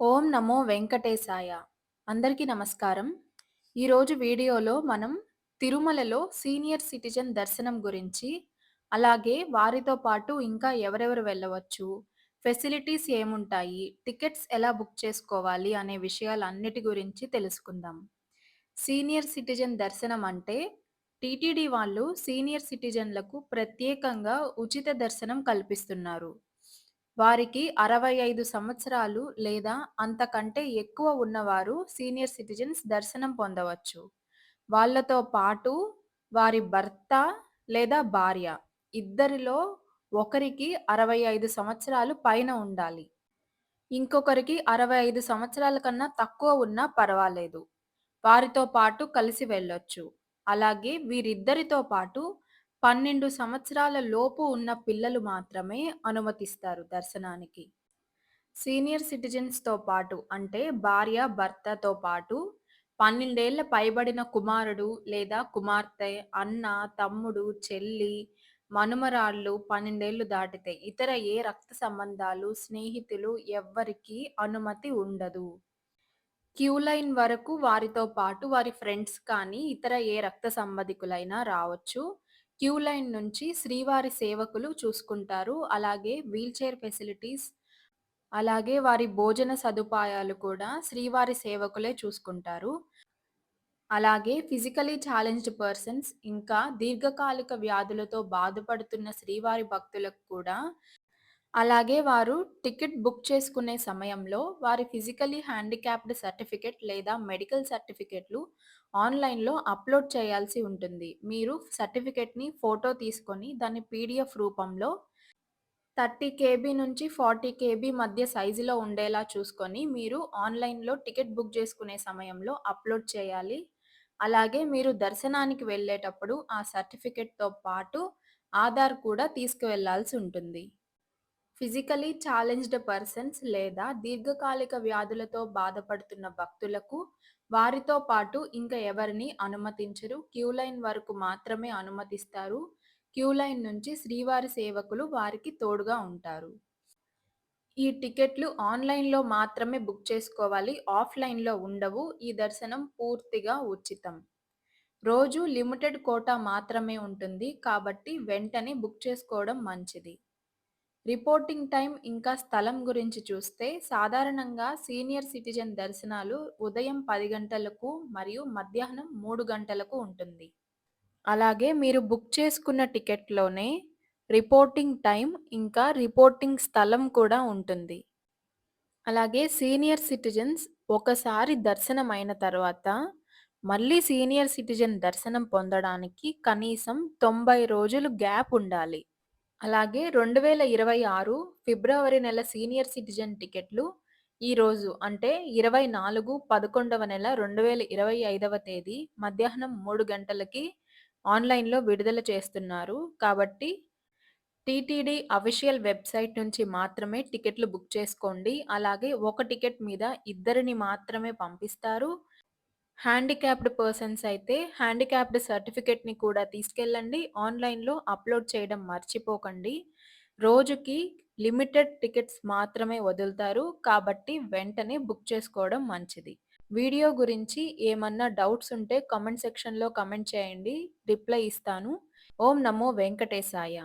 ఓం నమో వెంకటేశాయ. అందరికీ నమస్కారం. ఈరోజు వీడియోలో మనం తిరుమలలో సీనియర్ సిటిజన్ దర్శనం గురించి, అలాగే వారితో పాటు ఇంకా ఎవరెవరు వెళ్ళవచ్చు, ఫెసిలిటీస్ ఏముంటాయి, టికెట్స్ ఎలా బుక్ చేసుకోవాలి అనే విషయాలన్నిటి గురించి తెలుసుకుందాం. సీనియర్ సిటిజన్ దర్శనం అంటే టీటీడీ వాళ్ళు సీనియర్ సిటిజన్లకు ప్రత్యేకంగా ఉచిత దర్శనం కల్పిస్తున్నారు. వారికి 65 సంవత్సరాలు లేదా అంతకంటే ఎక్కువ ఉన్నవారు సీనియర్ సిటిజన్స్ దర్శనం పొందవచ్చు. వాళ్ళతో పాటు వారి భర్త లేదా భార్య ఇద్దరిలో ఒకరికి 65 సంవత్సరాలు పైన ఉండాలి. ఇంకొకరికి 65 సంవత్సరాల కన్నా తక్కువ ఉన్నా పర్వాలేదు. వారితో పాటు కలిసి వెళ్ళొచ్చు. అలాగే వీరిద్దరితో పాటు 12 సంవత్సరాల లోపు ఉన్న పిల్లలు మాత్రమే అనుమతిస్తారు దర్శనానికి. సీనియర్ సిటిజన్స్‌తో పాటు అంటే భార్య, భర్తతో పాటు పన్నెండేళ్ళ పైబడిన కుమారుడు లేదా కుమార్తె, అన్న, తమ్ముడు, చెల్లి, మనుమరాళ్ళు పన్నెండేళ్ళు దాటితే ఇతర ఏ రక్త సంబంధాలు, స్నేహితులు ఎవ్వరికీ అనుమతి ఉండదు. క్యూ లైన్ వరకు వారితో పాటు వారి ఫ్రెండ్స్ కానీ, ఇతర ఏ రక్త సంబంధికులైనా రావచ్చు. క్యూ లైన్ నుంచి శ్రీవారి సేవకులు చూసుకుంటారు. అలాగే వీల్‌చైర్ ఫెసిలిటీస్, అలాగే వారి భోజన సదుపాయాలు కూడా శ్రీవారి సేవకులే చూసుకుంటారు. అలాగే ఫిజికల్లీ ఛాలెంజ్డ్ పర్సన్స్ ఇంకా దీర్ఘకాలిక వ్యాధులతో బాధపడుతున్న శ్రీవారి భక్తులకు కూడా అలాగే వారు టికెట్ బుక్ చేసుకునే సమయంలో వారి ఫిజికల్లీ హ్యాండిక్యాప్డ్ సర్టిఫికేట్ లేదా మెడికల్ సర్టిఫికేట్‌లు ఆన్‌లైన్‌లో అప్‌లోడ్ చేయాల్సి ఉంటుంది. మీరు సర్టిఫికేట్‌ని ఫోటో తీసుకొని దాన్ని పీడీఎఫ్ రూపంలో 30 కేబీ నుంచి 40 కేబీ మధ్య సైజులో ఉండేలా చూసుకొని మీరు ఆన్‌లైన్‌లో టికెట్ బుక్ చేసుకునే సమయంలో అప్‌లోడ్ చేయాలి. అలాగే మీరు దర్శనానికి వెళ్ళేటప్పుడు ఆ సర్టిఫికేట్‌తో పాటు ఆధార్ కూడా తీసుకువెళ్ళాల్సి ఉంటుంది. ఫిజికల్లీ ఛాలెంజ్డ్ పర్సన్స్ లేదా దీర్ఘకాలిక వ్యాధులతో బాధపడుతున్న భక్తులకు వారితో పాటు ఇంకా ఎవరిని అనుమతించరు. క్యూ లైన్ వరకు మాత్రమే అనుమతిస్తారు. క్యూ లైన్ నుంచి శ్రీవారి సేవకులు వారికి తోడుగా ఉంటారు. ఈ టికెట్లు ఆన్‌లైన్‌లో మాత్రమే బుక్ చేసుకోవాలి. ఆఫ్‌లైన్‌లో ఉండవు. ఈ దర్శనం పూర్తిగా ఉచితం. రోజు లిమిటెడ్ కోటా మాత్రమే ఉంటుంది. కాబట్టి వెంటనే బుక్ చేసుకోవడం మంచిది. రిపోర్టింగ్ టైం ఇంకా స్థలం గురించి చూస్తే సాధారణంగా సీనియర్ సిటిజన్ దర్శనాలు ఉదయం పది గంటలకు మరియు మధ్యాహ్నం మూడు గంటలకు ఉంటుంది. అలాగే మీరు బుక్ చేసుకున్న టికెట్‌లోనే రిపోర్టింగ్ టైం ఇంకా రిపోర్టింగ్ స్థలం కూడా ఉంటుంది. అలాగే సీనియర్ సిటిజన్స్ ఒకసారి దర్శనం అయిన తర్వాత మళ్ళీ సీనియర్ సిటిజన్ దర్శనం పొందడానికి కనీసం 90 రోజులు గ్యాప్ ఉండాలి. అలాగే 2026 ఫిబ్రవరి నెల సీనియర్ సిటిజన్ టికెట్లు ఈరోజు అంటే 24/11వ నెల 2025వ తేదీ మధ్యాహ్నం మూడు గంటలకి ఆన్‌లైన్‌లో విడుదల చేస్తున్నారు. కాబట్టి టీటీడీ అఫీషియల్ వెబ్‌సైట్ నుంచి మాత్రమే టికెట్లు బుక్ చేసుకోండి. అలాగే ఒక టికెట్ మీద ఇద్దరిని మాత్రమే పంపిస్తారు. హ్యాండిక్యాప్డ్ పర్సన్స్ అయితే హ్యాండిక్యాప్డ్ సర్టిఫికేట్‌ని కూడా తీసుకెళ్ళండి ఆన్‌లైన్‌లో అప్‌లోడ్ చేయడం మర్చిపోకండి. రోజుకి లిమిటెడ్ టికెట్స్ మాత్రమే వదులుతారు. కాబట్టి వెంటనే బుక్ చేసుకోవడం మంచిది. వీడియో గురించి ఏమన్నా డౌట్స్ ఉంటే కామెంట్ సెక్షన్‌లో కమెంట్ చేయండి. రిప్లై ఇస్తాను. ఓం నమో వెంకటేశాయ.